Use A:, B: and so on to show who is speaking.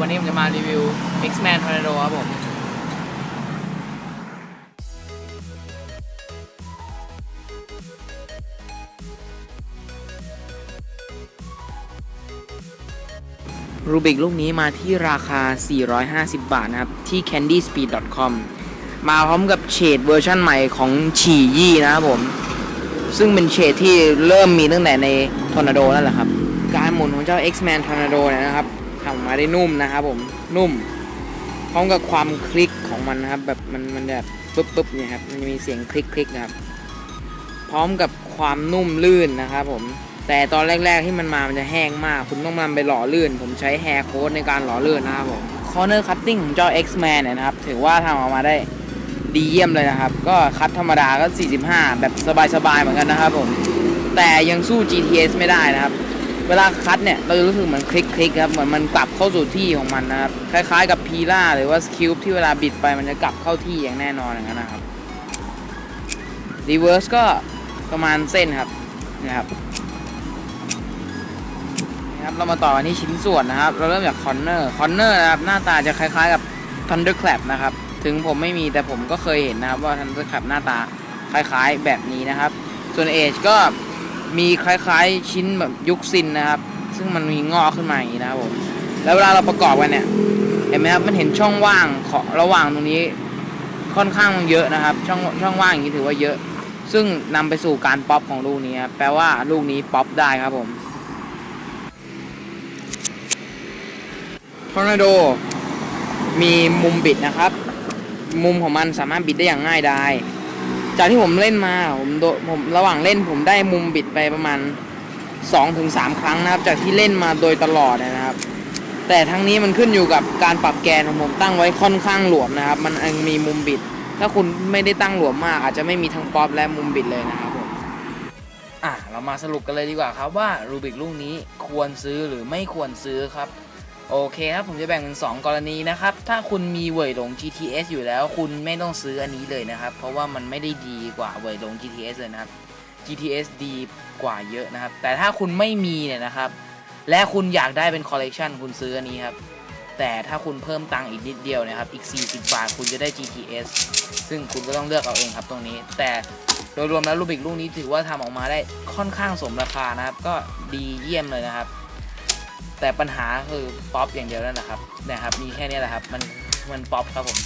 A: วันนี้ผมจะมารีวิว X-Man Tornado ครับผม รูบิกลูกนี้มาที่ราคา 450 บาทนะครับ ที่ candyspeed.com มาพร้อมกับเฉดเวอร์ชั่นใหม่ของฉี่ยี่นะครับผม ซึ่งเป็นเฉดที่เริ่มมีตั้งแต่ใน Tornado นั่นแหละครับ การหมุนของเจ้า X-Man Tornado เนี่ยนะครับ ทำออกมาได้นุ่มนะครับผมนุ่ม พร้อมกับความคลิกของมันนะครับ แบบมันมันแบบปึ๊บปึ๊บเนี่ยครับมันจะมีเสียงคลิกคลิกนะครับ พร้อมกับความนุ่มลื่นนะครับผมแต่ตอนแรก ๆที่มันมามันจะแห้งมาก คุณต้องนำไปหล่อลื่น ผมใช้แฮร์โค้ดในการหล่อลื่นนะครับผม Corner Cutting ของเจ้า X-Man เนี่ยนะครับ ถือว่าทำออกมาได้ดีเยี่ยมเลยนะครับ ก็คัดธรรมดาก็ 45 แบบสบายๆเหมือนกันนะครับผม แต่ยังสู้ GTS ไม่ได้นะครับ เวลาคัดเนี่ยเราจะรู้สึกเหมือนคลิกคลิกครับเหมือนมันกลับเข้าสู่ที่ของมันนะครับคล้ายๆ กับพีล่าหรือว่าสคิวที่เวลาบิดไปมันจะกลับเข้าที่อย่างแน่นอนอย่างนั้นนะครับรีเวิร์สก็ประมาณเส้นครับนะครับนะครับเรามาต่อกันที่ชิ้นส่วนนะครับ เราเริ่มจากคอนเนอร์คอนเนอร์นะครับหน้าตาจะคล้ายๆกับ Thunderclap นะครับถึงผมไม่มีแต่ผมก็เคยเห็นนะครับว่า Thunderclap หน้าตาคล้ายๆแบบนี้นะครับ ส่วน Edge ก็ มีคล้ายๆชิ้นแบบยุคซินนะครับ ซึ่งมันมีงอกขึ้นมาอย่างนี้นะครับผมแล้วเวลาเราประกอบกันเนี่ยเห็นไหมครับมันเห็นช่องว่างของระหว่างตรงนี้ค่อนข้างเยอะนะครับ ช่องช่องว่างอย่างนี้ถือว่าเยอะ ซึ่งนำไปสู่การป๊อปของลูกนี้ครับแปลว่าลูกนี้ป๊อปได้ครับผมทอร์นาโดมีมุมบิดนะครับ มุมของมันสามารถบิดได้อย่างง่ายดาย จากที่ผมเล่นมาผมโดผมระหว่างเล่นผมได้มุมบิดไปประมาณ2-3ครั้งนะครับ จากที่เล่นมาโดยตลอดนะครับ แต่ทั้งนี้มันขึ้นอยู่กับการปรับแกนของผมตั้งไว้ค่อนข้างหลวมนะครับ มันยังมีมุมบิด ถ้าคุณไม่ได้ตั้งหลวมมาก อาจจะไม่มีทั้งป๊อปและมุมบิดเลยนะครับผมอะเรามาสรุปกันเลยดีกว่าครับว่ารูบิกลูกนี้ควรซื้อหรือไม่ควรซื้อครับ โอเคครับ ผมจะแบ่งเป็น 2 กรณีนะครับ ถ้าคุณมีเว่ยหลง GTS อยู่แล้ว คุณไม่ต้องซื้ออันนี้เลยนะครับ เพราะว่ามันไม่ได้ดีกว่าเว่ยหลง GTS เลยนะครับ GTS ดีกว่าเยอะนะครับ แต่ถ้าคุณไม่มีเนี่ยนะครับ และคุณอยากได้เป็นคอลเลกชันคุณซื้ออันนี้ครับ แต่ถ้าคุณเพิ่มตังค์อีกนิดเดียวนะครับ อีก 40 บาท คุณจะได้ GTS ซึ่งคุณก็ต้องเลือกเอาเองครับตรงนี้ แต่โดยรวมแล้วรูบิกลูกนี้ถือว่าทำออกมาได้ค่อนข้างสมราคานะครับ ก็ดีเยี่ยมเลยนะครับ แต่ปัญหาคือป๊อปอย่างเดียวนั่นแหละครับนะครับมีแค่นี้แหละครับมันมันป๊อปครับผม